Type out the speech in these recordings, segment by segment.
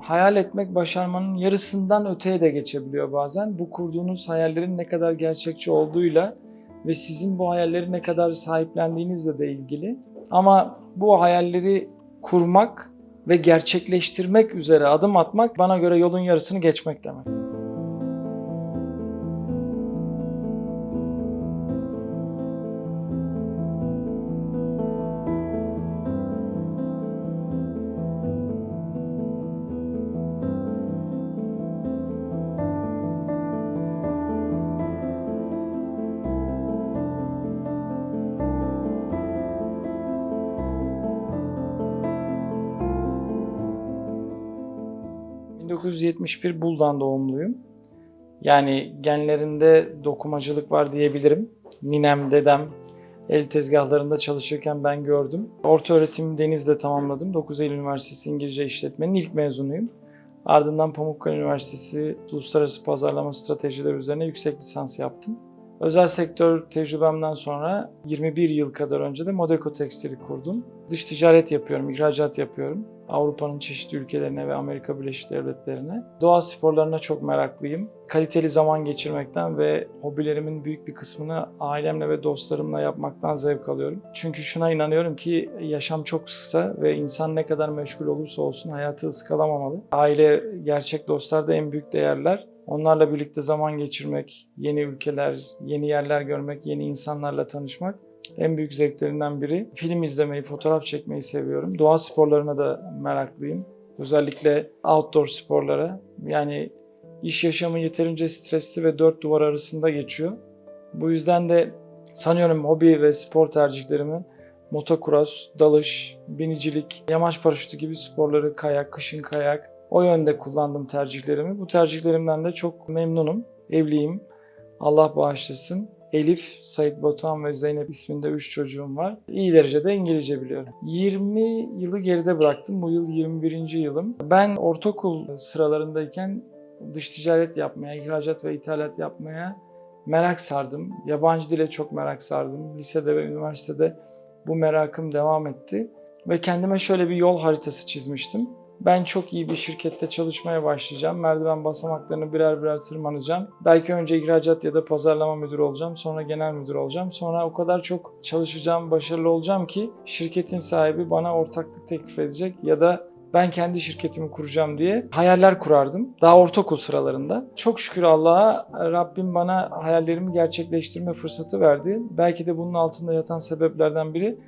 Hayal etmek başarmanın yarısından öteye de geçebiliyor bazen. Bu kurduğunuz hayallerin ne kadar gerçekçi olduğuyla ve sizin bu hayalleri ne kadar sahiplendiğinizle de ilgili. Ama bu hayalleri kurmak ve gerçekleştirmek üzere adım atmak bana göre yolun yarısını geçmek demek. ...1971 Buldan doğumluyum. Yani genlerinde dokumacılık var diyebilirim. Ninem, dedem el tezgahlarında çalışırken ben gördüm. Orta öğretimi Deniz'de tamamladım. 9 Eylül Üniversitesi İngilizce İşletmenin ilk mezunuyum. Ardından Pamukkale Üniversitesi Uluslararası Pazarlama Stratejileri üzerine yüksek lisans yaptım. Özel sektör tecrübemden sonra 21 yıl kadar önce de Modeko Tekstil'i kurdum. Dış ticaret yapıyorum, ihracat yapıyorum. Avrupa'nın çeşitli ülkelerine ve Amerika Birleşik Devletleri'ne. Doğa sporlarına çok meraklıyım. Kaliteli zaman geçirmekten ve hobilerimin büyük bir kısmını ailemle ve dostlarımla yapmaktan zevk alıyorum. Çünkü şuna inanıyorum ki yaşam çok kısa ve insan ne kadar meşgul olursa olsun hayatı ıskalamamalı. Aile, gerçek dostlar da en büyük değerler. Onlarla birlikte zaman geçirmek, yeni ülkeler, yeni yerler görmek, yeni insanlarla tanışmak en büyük zevklerinden biri. Film izlemeyi, fotoğraf çekmeyi seviyorum. Doğa sporlarına da meraklıyım. Özellikle outdoor sporlara. Yani iş yaşamı yeterince stresli ve dört duvar arasında geçiyor. Bu yüzden de sanıyorum hobi ve spor tercihlerimi motocross, dalış, binicilik, yamaç paraşütü gibi sporları, kayak, kışın kayak, o yönde kullandım tercihlerimi. Bu tercihlerimden de çok memnunum. Evliyim. Allah bağışlasın. Elif, Sait Batuhan ve Zeynep isminde 3 çocuğum var. İyi derecede İngilizce biliyorum. 20 yılı geride bıraktım. Bu yıl 21. yılım. Ben ortaokul sıralarındayken dış ticaret yapmaya, ihracat ve ithalat yapmaya merak sardım. Yabancı dile çok merak sardım. Lisede ve üniversitede bu merakım devam etti. Ve kendime şöyle bir yol haritası çizmiştim. Ben çok iyi bir şirkette çalışmaya başlayacağım. Merdiven basamaklarını birer birer tırmanacağım. Belki önce ihracat ya da pazarlama müdürü olacağım. Sonra genel müdür olacağım. Sonra o kadar çok çalışacağım, başarılı olacağım ki şirketin sahibi bana ortaklık teklif edecek ya da ben kendi şirketimi kuracağım diye hayaller kurardım. Daha ortaokul sıralarında. Çok şükür Allah'a Rabbim bana hayallerimi gerçekleştirme fırsatı verdi. Belki de bunun altında yatan sebeplerden biri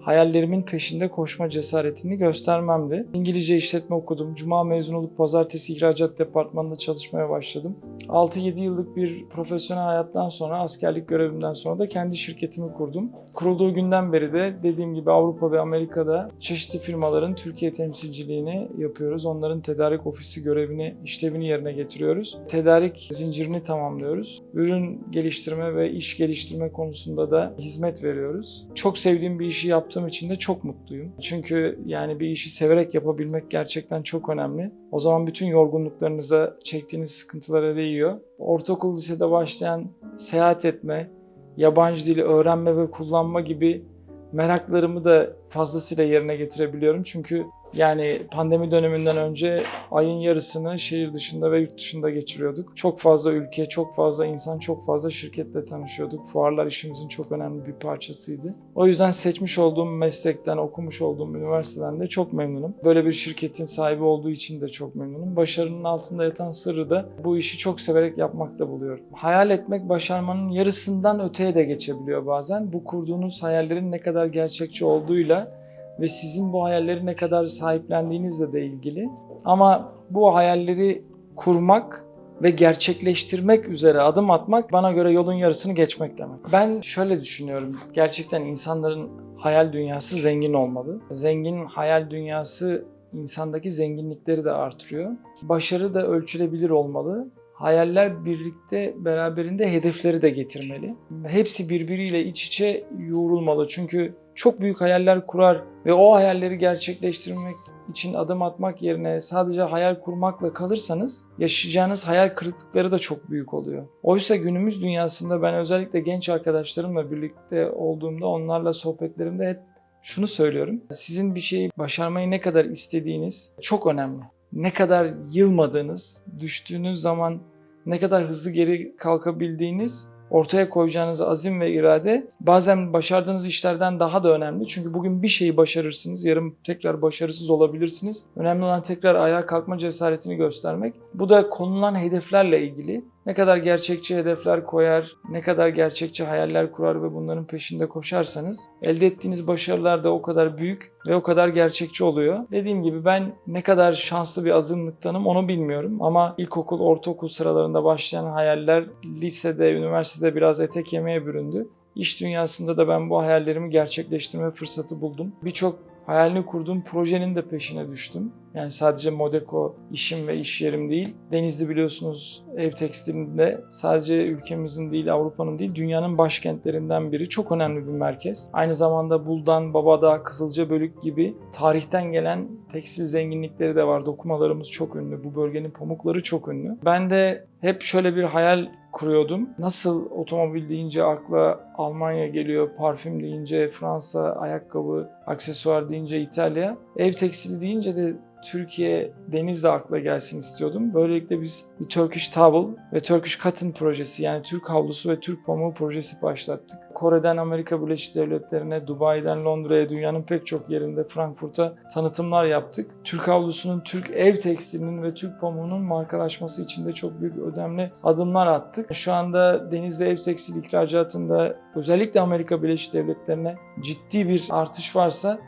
hayallerimin peşinde koşma cesaretini göstermemdi. İngilizce işletme okudum. Cuma mezun olup pazartesi ihracat departmanında çalışmaya başladım. 6-7 yıllık bir profesyonel hayattan sonra askerlik görevimden sonra da kendi şirketimi kurdum. Kurulduğu günden beri de dediğim gibi Avrupa ve Amerika'da çeşitli firmaların Türkiye temsilciliğini yapıyoruz. Onların tedarik ofisi görevini, işlevini yerine getiriyoruz. Tedarik zincirini tamamlıyoruz. Ürün geliştirme ve iş geliştirme konusunda da hizmet veriyoruz. Çok sevdiğim bir işi yaptığım için de çok mutluyum. Çünkü yani bir işi severek yapabilmek gerçekten çok önemli. O zaman bütün yorgunluklarınıza, çektiğiniz sıkıntılara değiyor. Ortaokul, lisede başlayan seyahat etme, yabancı dili öğrenme ve kullanma gibi meraklarımı da fazlasıyla yerine getirebiliyorum. Çünkü yani pandemi döneminden önce ayın yarısını şehir dışında ve yurt dışında geçiriyorduk. Çok fazla ülke, çok fazla insan, çok fazla şirketle tanışıyorduk. Fuarlar işimizin çok önemli bir parçasıydı. O yüzden seçmiş olduğum meslekten, okumuş olduğum üniversiteden de çok memnunum. Böyle bir şirketin sahibi olduğu için de çok memnunum. Başarının altında yatan sırrı da bu işi çok severek yapmakta buluyorum. Hayal etmek başarmanın yarısından öteye de geçebiliyor bazen. Bu kurduğunuz hayallerin ne kadar gerçekçi olduğuyla ve sizin bu hayalleri ne kadar sahiplendiğinizle de ilgili. Ama bu hayalleri kurmak ve gerçekleştirmek üzere adım atmak bana göre yolun yarısını geçmek demek. Ben şöyle düşünüyorum. Gerçekten insanların hayal dünyası zengin olmalı. Zengin hayal dünyası insandaki zenginlikleri de artırıyor. Başarı da ölçülebilir olmalı. Hayaller birlikte beraberinde hedefleri de getirmeli. Hepsi birbiriyle iç içe yoğrulmalı. Çünkü çok büyük hayaller kurar ve o hayalleri gerçekleştirmek için adım atmak yerine sadece hayal kurmakla kalırsanız yaşayacağınız hayal kırıklıkları da çok büyük oluyor. Oysa günümüz dünyasında ben özellikle genç arkadaşlarımla birlikte olduğumda onlarla sohbetlerimde hep şunu söylüyorum. Sizin bir şeyi başarmayı ne kadar istediğiniz çok önemli. Ne kadar yılmadığınız, düştüğünüz zaman ne kadar hızlı geri kalkabildiğiniz, ortaya koyacağınız azim ve irade bazen başardığınız işlerden daha da önemli. Çünkü bugün bir şeyi başarırsınız, yarın tekrar başarısız olabilirsiniz. Önemli olan tekrar ayağa kalkma cesaretini göstermek. Bu da konulan hedeflerle ilgili. Ne kadar gerçekçi hedefler koyar, ne kadar gerçekçi hayaller kurar ve bunların peşinde koşarsanız elde ettiğiniz başarılar da o kadar büyük ve o kadar gerçekçi oluyor. Dediğim gibi ben ne kadar şanslı bir azınlıktanım onu bilmiyorum ama ilkokul, ortaokul sıralarında başlayan hayaller lisede, üniversitede biraz ete kemiğe büründü. İş dünyasında da ben bu hayallerimi gerçekleştirme fırsatı buldum. Birçok hayalini kurduğum projenin de peşine düştüm. Yani sadece Modeko işim ve iş yerim değil. Denizli biliyorsunuz ev tekstilinde sadece ülkemizin değil, Avrupa'nın değil, dünyanın başkentlerinden biri. Çok önemli bir merkez. Aynı zamanda Buldan, Babadağ, Kızılcabölük gibi tarihten gelen tekstil zenginlikleri de var. Dokumalarımız çok ünlü. Bu bölgenin pamukları çok ünlü. Ben de hep şöyle bir hayal kuruyordum. Nasıl otomobil deyince akla Almanya geliyor, parfüm deyince Fransa, ayakkabı, aksesuar deyince İtalya. Ev tekstili deyince de Türkiye Denizli akla gelsin istiyordum. Böylelikle biz bir Turkish Towel ve Turkish Cotton projesi yani Türk havlusu ve Türk pamuğu projesi başlattık. Kore'den Amerika Birleşik Devletleri'ne, Dubai'den Londra'ya, dünyanın pek çok yerinde Frankfurt'a tanıtımlar yaptık. Türk havlusunun, Türk ev tekstilinin ve Türk pamuğunun markalaşması için de çok büyük önemli adımlar attık. Şu anda Denizli ev tekstil ihracatında özellikle Amerika Birleşik Devletleri'ne ciddi bir artış varsa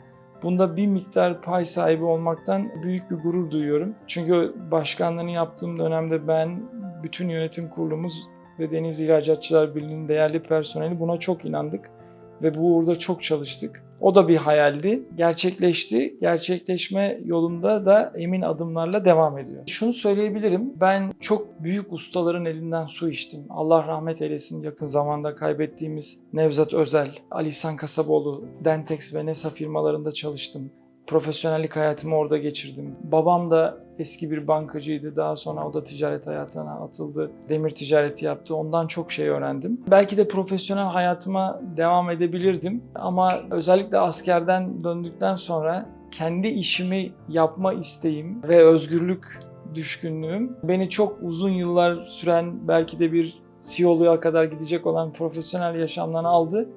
Bunda bir miktar pay sahibi olmaktan büyük bir gurur duyuyorum. Çünkü başkanlığını yaptığım dönemde ben, bütün yönetim kurulumuz ve Deniz İhracatçılar Birliği'nin değerli personeli buna çok inandık. Ve bu uğurda çok çalıştık. O da bir hayaldi. Gerçekleşti. Gerçekleşme yolunda da emin adımlarla devam ediyor. Şunu söyleyebilirim. Ben çok büyük ustaların elinden su içtim. Allah rahmet eylesin yakın zamanda kaybettiğimiz Nevzat Özel, Ali İhsan Kasaboğlu, Dentex ve Nesa firmalarında çalıştım. Profesyonellik hayatımı orada geçirdim. Babam da eski bir bankacıydı. Daha sonra o da ticaret hayatına atıldı. Demir ticareti yaptı. Ondan çok şey öğrendim. Belki de profesyonel hayatıma devam edebilirdim. Ama özellikle askerden döndükten sonra kendi işimi yapma isteğim ve özgürlük düşkünlüğüm beni çok uzun yıllar süren belki de bir CEO'luğa kadar gidecek olan profesyonel yaşamdan aldı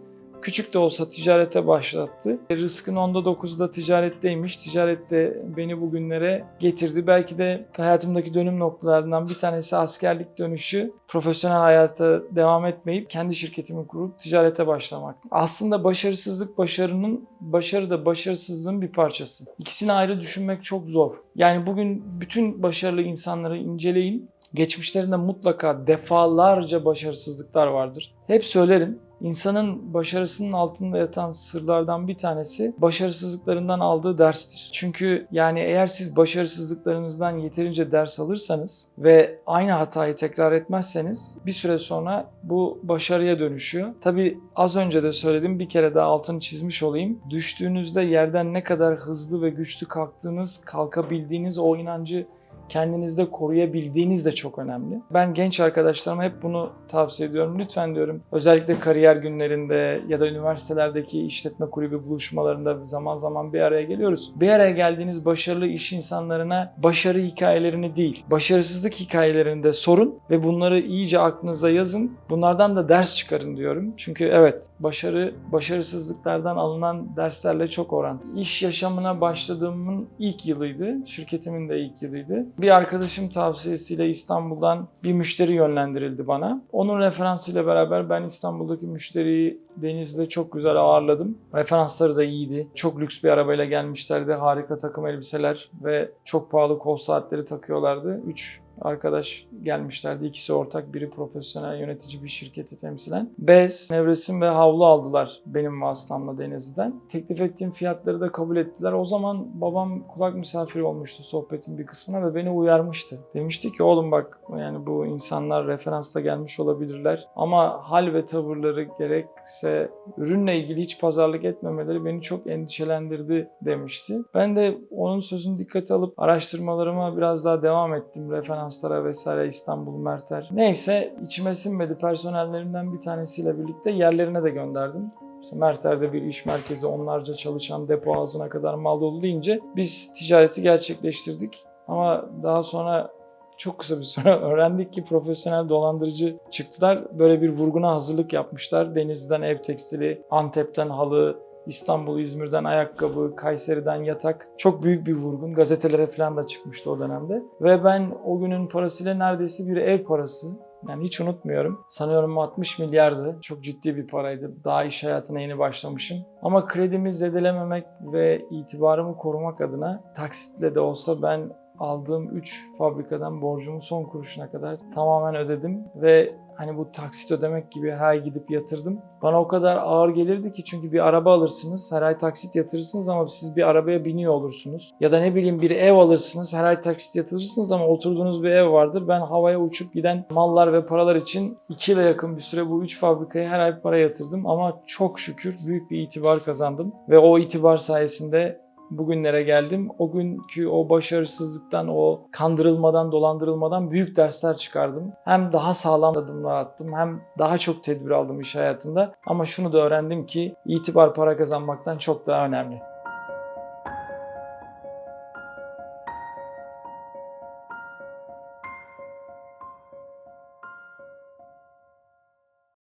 küçük de olsa ticarete başlattı. Rızkın onda dokuzda ticaretteymiş. Ticaret de beni bugünlere getirdi. Belki de hayatımdaki dönüm noktalarından bir tanesi askerlik dönüşü. Profesyonel hayata devam etmeyip kendi şirketimi kurup ticarete başlamak. Aslında başarısızlık başarının, başarı da başarısızlığın bir parçası. İkisini ayrı düşünmek çok zor. Yani bugün bütün başarılı insanları inceleyin. Geçmişlerinde mutlaka defalarca başarısızlıklar vardır. Hep söylerim İnsanın başarısının altında yatan sırlardan bir tanesi başarısızlıklarından aldığı derstir. Çünkü yani eğer siz başarısızlıklarınızdan yeterince ders alırsanız ve aynı hatayı tekrar etmezseniz bir süre sonra bu başarıya dönüşüyor. Tabi az önce de söyledim bir kere daha altını çizmiş olayım. Düştüğünüzde yerden ne kadar hızlı ve güçlü kalktığınız, kalkabildiğiniz o inancı kendinizde koruyabildiğiniz de çok önemli. Ben genç arkadaşlarıma hep bunu tavsiye ediyorum. Lütfen diyorum özellikle kariyer günlerinde ya da üniversitelerdeki işletme kulübü buluşmalarında zaman zaman bir araya geliyoruz. Bir araya geldiğiniz başarılı iş insanlarına başarı hikayelerini değil, başarısızlık hikayelerini de sorun ve bunları iyice aklınıza yazın. Bunlardan da ders çıkarın diyorum. Çünkü evet başarı başarısızlıklardan alınan derslerle çok orantılı. İş yaşamına başladığımın ilk yılıydı. Şirketimin de ilk yılıydı. Bir arkadaşım tavsiyesiyle İstanbul'dan bir müşteri yönlendirildi bana. Onun referansıyla beraber ben İstanbul'daki müşteriyi Deniz'de çok güzel ağırladım. Referansları da iyiydi. Çok lüks bir arabayla gelmişlerdi. Harika takım elbiseler ve çok pahalı kol saatleri takıyorlardı. 3 arkadaş gelmişlerdi. İkisi ortak, biri profesyonel yönetici bir şirketi temsilen. Bez, nevresim ve havlu aldılar benim vasıtamla Denizli'den. Teklif ettiğim fiyatları da kabul ettiler. O zaman babam kulak misafiri olmuştu sohbetin bir kısmına ve beni uyarmıştı. Demişti ki oğlum bak yani bu insanlar referansta gelmiş olabilirler ama hal ve tavırları gerekse ürünle ilgili hiç pazarlık etmemeleri beni çok endişelendirdi demişti. Ben de onun sözünü dikkate alıp araştırmalarıma biraz daha devam ettim. Referanslara vesaire İstanbul, Merter. Neyse içime sinmedi. Personellerimden bir tanesiyle birlikte yerlerine de gönderdim. İşte Merter'de bir iş merkezi, onlarca çalışan depo ağzına kadar mal dolu deyince biz ticareti gerçekleştirdik. Ama daha sonra çok kısa bir süre öğrendik ki profesyonel dolandırıcı çıktılar. Böyle bir vurguna hazırlık yapmışlar. Denizli'den ev tekstili, Antep'ten halı, İstanbul, İzmir'den ayakkabı, Kayseri'den yatak. Çok büyük bir vurgun. Gazetelere falan da çıkmıştı o dönemde. Ve ben o günün parasıyla neredeyse bir ev parası yani hiç unutmuyorum. Sanıyorum 60 milyardı. Çok ciddi bir paraydı. Daha iş hayatına yeni başlamışım. Ama kredimi zedelememek ve itibarımı korumak adına taksitle de olsa ben aldığım 3 fabrikadan borcumu son kuruşuna kadar tamamen ödedim ve hani bu taksit ödemek gibi her ay gidip yatırdım. Bana o kadar ağır gelirdi ki çünkü bir araba alırsınız, her ay taksit yatırırsınız ama siz bir arabaya biniyor olursunuz. Ya da ne bileyim bir ev alırsınız, her ay taksit yatırırsınız ama oturduğunuz bir ev vardır. Ben havaya uçup giden mallar ve paralar için 2 yıla yakın bir süre bu 3 fabrikaya her ay para yatırdım ama çok şükür büyük bir itibar kazandım. Ve o itibar sayesinde bugünlere geldim. O günkü o başarısızlıktan, o kandırılmadan, dolandırılmadan büyük dersler çıkardım. Hem daha sağlam adımlar attım, hem daha çok tedbir aldım iş hayatımda. Ama şunu da öğrendim ki itibar para kazanmaktan çok daha önemli.